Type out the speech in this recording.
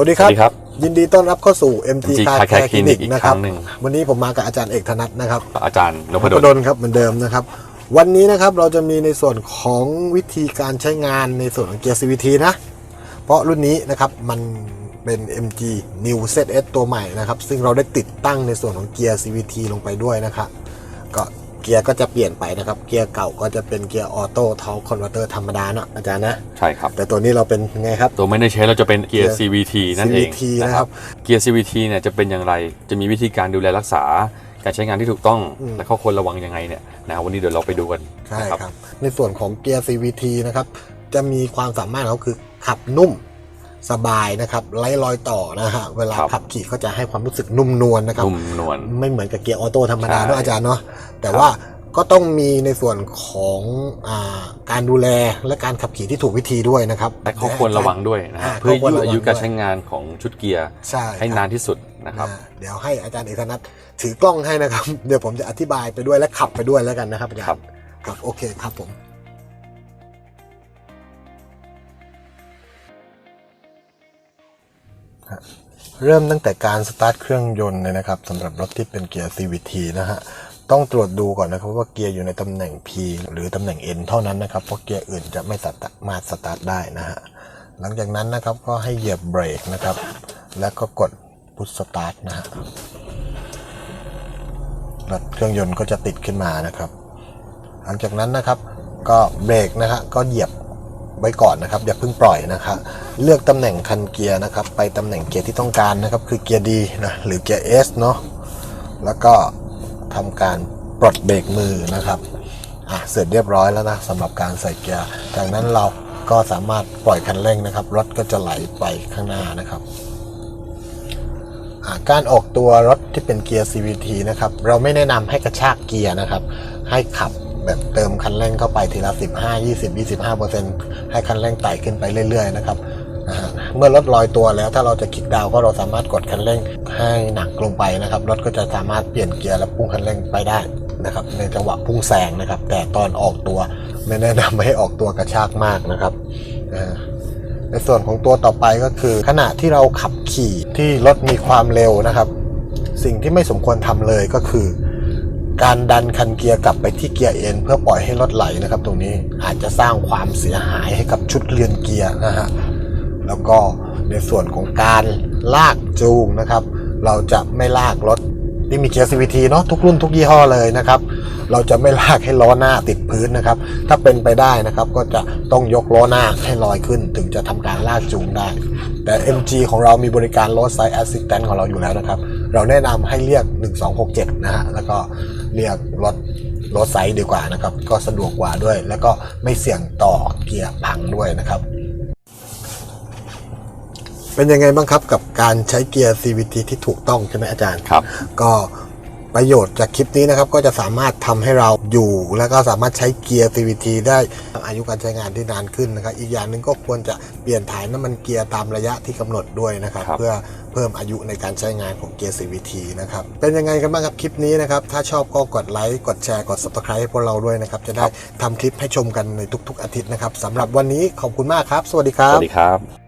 วัสดีคสรัวับสดีครับ ยินดีต้อนรับเข้าสู่ MG MG Car Car Care Care Clinic Clinic อีกนะครับ ครั้งหนึ่ง วันนี้ผมมากับอาจารย์เอกธนัทนะครับอาจารย์นพนดพลดลครับเหมือนเดิมนะครับ วันนี้นะครับเราจะมีในส่วนของวิธีการใช้งานในส่วนของเกียร์ CVT นะ เพราะรุ่นนี้นะครับมันเป็น MG New ZS ตัวใหม่นะครับ ซึ่งเราได้ติดตั้งในส่วนของเกียร์ CVT ลงไปด้วยนะครับ ก็ เกียร์ก็จะเปลี่ยนไปนะครับ เกียร์เก่าก็จะเป็นเกียร์ออโต้เทาคอนเวอร์เตอร์ธรรมดาเนาะอาจารย์นะ ใช่ครับ แต่ตัวนี้เราเป็นไงครับ ตัวไม่ได้ใช้เราจะเป็นเกียร์เกียร์ CVT นั่นเอง CVT นะครับเกียร์ CVT เนี่ยจะเป็นอย่างไร จะมีวิธีการดูแลรักษา การใช้งานที่ถูกต้องอืมและข้อควรระวังยังไงเนี่ยนะครับวันนี้เดี๋ยวเราไปดูกันใช่นะครับในส่วนของเกียร์ CVT นะครับจะมีความสามารถของเขาคือขับนุ่ม สบายนะครับไร้รอยต่อนะฮะเวลาครับขับขี่ก็จะให้ความรู้สึกนุ่มนวลนะครับ นุ่มนวล ไม่เหมือนกับเกียร์ออโต้ธรรมดาใช่ เนอะอาจารย์เนาะแต่ครับว่าก็ต้องมีในส่วนของอาการดูแลและการขับขี่ที่ถูกวิธีด้วยนะครับ และข้อควรระวังด้วยนะฮะอ่าเพื่อข้อควรยืดระวังอายุการด้วย ใช้งานของชุดเกียร์ใช่ให้ครับนานที่สุดนะครับ อ่าเดี๋ยวให้อาจารย์เอกนัทถือกล้องให้นะครับ เดี๋ยวผมจะอธิบายไปด้วยและขับไปด้วยแล้วกันนะครับอาจารย์ครับครับโอเคครับผม เริ่มตั้งแต่การสตาร์ทเครื่องยนต์เลยนะครับสำหรับรถที่เป็นเกียร์ CVT นะฮะต้องตรวจดูก่อนนะครับว่าเกียร์อยู่ในตำแหน่ง P หรือตำแหน่ง N เท่านั้นนะครับเพราะเกียร์อื่นจะไม่สามารถสตาร์ทได้นะฮะหลังจากนั้นนะครับก็ให้เหยียบเบรกนะครับ แล้วก็กดพุชสตาร์ทนะฮะรถเครื่องยนต์ก็จะติดขึ้นมานะครับ หลังจากนั้นนะครับก็เบรกนะฮะก็เหยียบ ไว้ก่อนนะครับ อย่าเพิ่งปล่อยนะครับเลือกตำแหน่งคันเกียร์นะครับ ไปตำแหน่งเกียร์ที่ต้องการนะครับ คือเกียร์ดีนะหรือเกียร์ S เนาะแล้วก็ทำการปลดเบรกมือนะครับอะเสร็จเรียบร้อยแล้วนะสำหรับการใส่เกียร์จากนั้นเราก็สามารถปล่อยคันเร่งนะครับ รถก็จะไหลไปข้างหน้านะครับการออกตัวรถที่เป็นเกียร์ CVT นะครับ เราไม่แนะนำให้กระชากเกียร์นะครับ ให้ขับ แบบเติมคันเร่งเข้าไปทีละ 15 20 25เปอร์เซ็นต์ให้คันเร่งไต่ขึ้นไปเรื่อยๆนะครับเมื่อรถลอยตัวแล้วถ้าเราจะคลิกดาวก็เราสามารถกดคันเร่งให้หนักลงไปนะครับรถก็จะสามารถเปลี่ยนเกียร์และพุ่งคันเร่งไปได้นะครับในจังหวะพุ่งแซงนะครับ แต่ตอนออกตัวไม่แนะนำให้ออกตัวกระชากมากนะครับในส่วนของตัวต่อไปก็คือ ขณะที่เราขับขี่ที่รถมีความเร็วนะครับ สิ่งที่ไม่สมควรทำเลยก็คือ การดันคันเกียร์กลับไปที่เกียร์เอ็นเพื่อปล่อยให้รถไหลนะครับ ตรงนี้อาจจะสร้างความเสียหายให้กับชุดเรือนเกียร์นะฮะแล้วก็ในส่วนของการลากจูงนะครับ เราจะไม่ลากรถ ที่มีเกียร์ CVT เนาะทุกรุ่นทุกยี่ห้อเลยนะครับ เราจะไม่ลากให้ล้อหน้าติดพื้นนะครับ ถ้าเป็นไปได้นะครับก็จะต้องยกล้อหน้าให้ลอยขึ้น ถึงจะทำการลากจูงได้ แต่ MG ของเรามีบริการ Road Side Assistant ของเราอยู่แล้วนะครับ เราแนะนำให้เรียก 1267 นะฮะแล้วก็เรียกรถรถไซด์ดีกว่านะครับ ก็สะดวกกว่าด้วย แล้วก็ไม่เสี่ยงต่อเกียร์พังด้วยนะครับ เป็นยังไงบ้างครับกับการใช้เกียร์ CVT ที่ถูกต้องใช่ไหมอาจารย์ครับ ก็ประโยชน์จากคลิปนี้นะครับ ก็จะสามารถทำให้เราอยู่ แล้วก็สามารถใช้เกียร์ CVT ได้อายุการใช้งานที่นานขึ้นนะครับ อีกอย่างหนึ่งก็ควรจะเปลี่ยนถ่ายน้ำมันเกียร์ตามระยะที่กำหนดด้วยนะครับครับ เพื่อเพิ่มอายุในการใช้งานของเกียร์ CVT นะครับ เป็นยังไงกันบ้างครับคลิปนี้นะครับ ถ้าชอบก็กดไลค์กดแชร์กด subscribe ให้พวกเราด้วยนะครับ จะได้ทำคลิปให้ชมกันในทุก ๆ อาทิตย์นะครับสำหรับวันนี้ขอบคุณมากครับ สวัสดีครัสบวัสดีครับ